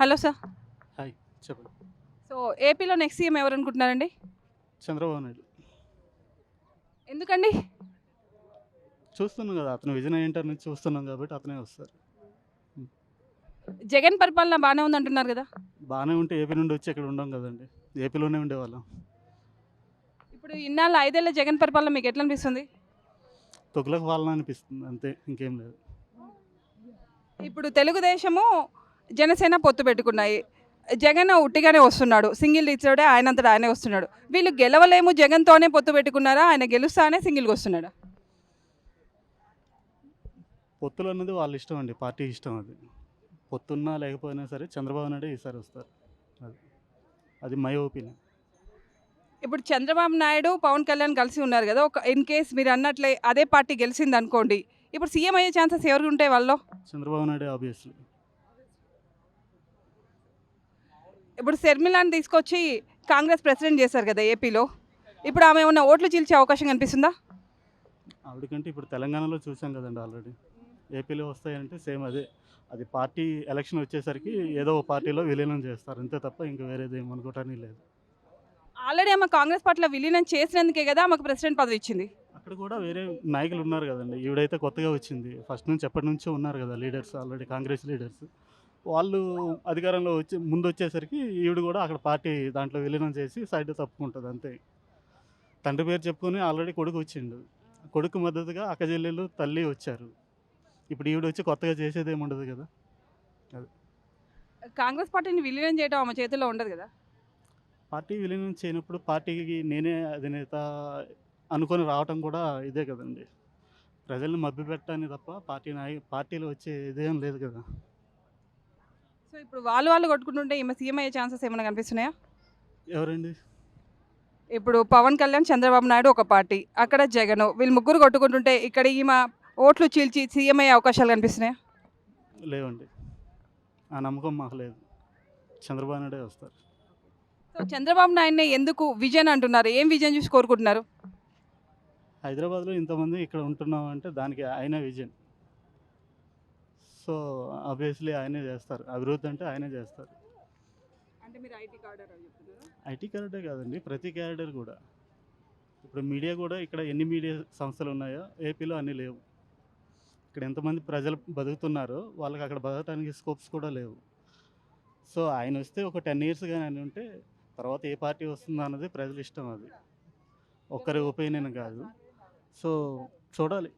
Hello sir. Hi చెప్పండి. So ఏపీలో next CM ఎవరు అనుకుంటున్నారండి చంద్రబాబు నాయుడు. ఎందుకండి? చూస్తున్నాం కదా అతను ఏంటర్ నుంచి చూస్తున్నాం కాబట్టి అతనే వస్తారు. జగన్ పరిపాలన బాగానే ఉంది అంటున్నారు కదా. బాగానే ఉంటే ఏపీ నుండి వచ్చి ఇక్కడ ఉండం కదండి. ఏపీలోనే ఉండేవాళ్ళం. ఇప్పుడు ఇన్నాళ్ళు ఐదేళ్ళ జగన్ పరిపాలన మీకు ఎట్లా అనిపిస్తుంది? తొక్కులకు పాలన అనిపిస్తుంది అంతే ఇంకేం లేదు. ఇప్పుడు తెలుగుదేశము జనసేన పొత్తు పెట్టుకున్నాయి. జగన్ ఉట్టిగానే వస్తున్నాడు. సింగిల్ ఇచ్చాడే ఆయనంతటా ఆయనే వస్తున్నాడు. వీళ్ళు గెలవలేము జగన్తోనే పొత్తు పెట్టుకున్నారా? ఆయన గెలుస్తానే సింగిల్గా వస్తున్నాడా? పొత్తులు అన్నది వాళ్ళ ఇష్టం అండి. పార్టీ ఇష్టం అది. పొత్తున్నా లేకపోయినా సరే చంద్రబాబు నాయుడు ఈసారి వస్తారు. అది. అది మై ఒపీనియన్. ఇప్పుడు చంద్రబాబు నాయుడు పవన్ కళ్యాణ్ కలిసి ఉన్నారు కదా ఒక ఇన్ కేస్ మీరు అన్నట్లే అదే పార్టీ గెలిచింది అనుకోండి ఇప్పుడు సీఎం అయ్యే ఛాన్సెస్ ఎవరికి ఉంటాయి వాళ్ళు చంద్రబాబు నాయుడు ఆబ్వియస్లీ. ఇప్పుడు శర్మిలాని తీసుకొచ్చి కాంగ్రెస్ ప్రెసిడెంట్ చేశారు కదా ఏపీలో. ఇప్పుడు ఆమె ఏమన్నా ఓట్లు చీల్చే అవకాశం కనిపిస్తుందా? ఆవిడకంటే ఇప్పుడు తెలంగాణలో చూసాం కదండి ఆల్రెడీ. ఏపీలో వస్తాయంటే సేమ్ అదే. అది పార్టీ ఎలక్షన్ వచ్చేసరికి ఏదో ఒక పార్టీలో విలీనం చేస్తారు. అంతే తప్ప ఇంకా వేరేది ఏం అనుకోవటానికి లేదు. ఆల్రెడీ ఆమె కాంగ్రెస్ పార్టీలో విలీనం చేసినందుకే కదా ఆమెకు ప్రెసిడెంట్ పదవి ఇచ్చింది. అక్కడ కూడా వేరే నాయకులు ఉన్నారు కదండి. ఈవిడైతే కొత్తగా వచ్చింది. ఫస్ట్ నుంచి ఎప్పటి నుంచో ఉన్నారు కదా లీడర్స్ ఆల్రెడీ కాంగ్రెస్ లీడర్స్. వాళ్ళు అధికారంలో వచ్చి ముందు వచ్చేసరికి ఈవిడ కూడా అక్కడ పార్టీ దాంట్లో విలీనం చేసి సైడ్ తప్పుకుంటుంది అంతే. తండ్రి పేరు చెప్పుకొని ఆల్రెడీ కొడుకు వచ్చిండు. కొడుకు మద్దతుగా అక్కజెల్లెలు తల్లి వచ్చారు. ఇప్పుడు ఈవిడ వచ్చి కొత్తగా చేసేది ఏమి ఉండదు కదా కాంగ్రెస్ పార్టీని విలీనం చేయడం ఆమె చేతిలో ఉండదు కదా? పార్టీ విలీనం చేయనప్పుడు పార్టీకి నేనే అధినేత అనుకొని రావటం కూడా ఇదే కదండి. ప్రజల్ని మభ్యపెట్టడానికి తప్ప పార్టీ నాయ పార్టీలో వచ్చే ఇదేం లేదు కదా? సో ఇప్పుడు వాళ్ళు వాళ్ళు కొట్టుకుంటుంటే ఈమె సీఎం అయ్యే ఛాన్సెస్ ఏమైనా కనిపిస్తున్నాయా? ఎవరండి? ఇప్పుడు పవన్ కళ్యాణ్ చంద్రబాబు నాయుడు ఒక పార్టీ అక్కడ జగన్. వీళ్ళు ముగ్గురు కొట్టుకుంటుంటే ఇక్కడ ఈమె ఓట్లు చీల్చి సీఎం అయ్యే అవకాశాలు కనిపిస్తున్నాయా? లేవండి. ఆ నమ్మకం మాకు లేదు. చంద్రబాబు నాయుడే వస్తారు. సో చంద్రబాబు నాయుడునే ఎందుకు విజన్ అంటున్నారు? ఏం విజన్ చూసి కోరుకుంటున్నారు? హైదరాబాద్లో ఇంతమంది ఇక్కడ ఉంటున్నాం అంటే దానికి ఆయనే విజన్. సో ఆబ్వియస్లీ ఆయనే చేస్తారు. అభివృద్ధి అంటే ఆయనే చేస్తారు. అంటే మీరు ఐటీ కార్డర్ ఐటీ క్యారెక్టర్ కాదండి ప్రతి క్యారెక్టర్ కూడా. ఇప్పుడు మీడియా కూడా ఇక్కడ ఎన్ని మీడియా సంస్థలు ఉన్నాయో ఏపీలో అన్నీ లేవు. ఇక్కడ ఎంతమంది ప్రజలు బతుకుతున్నారో వాళ్ళకి అక్కడ బతకడానికి స్కోప్స్ కూడా లేవు. సో ఆయన వస్తే ఒక టెన్ ఇయర్స్ కానీ ఆయన ఉంటే తర్వాత ఏ పార్టీ వస్తుందో అన్నది ప్రజల ఇష్టం అది. ఒక్కరి ఒపీనియన్ కాదు. సో చూడాలి.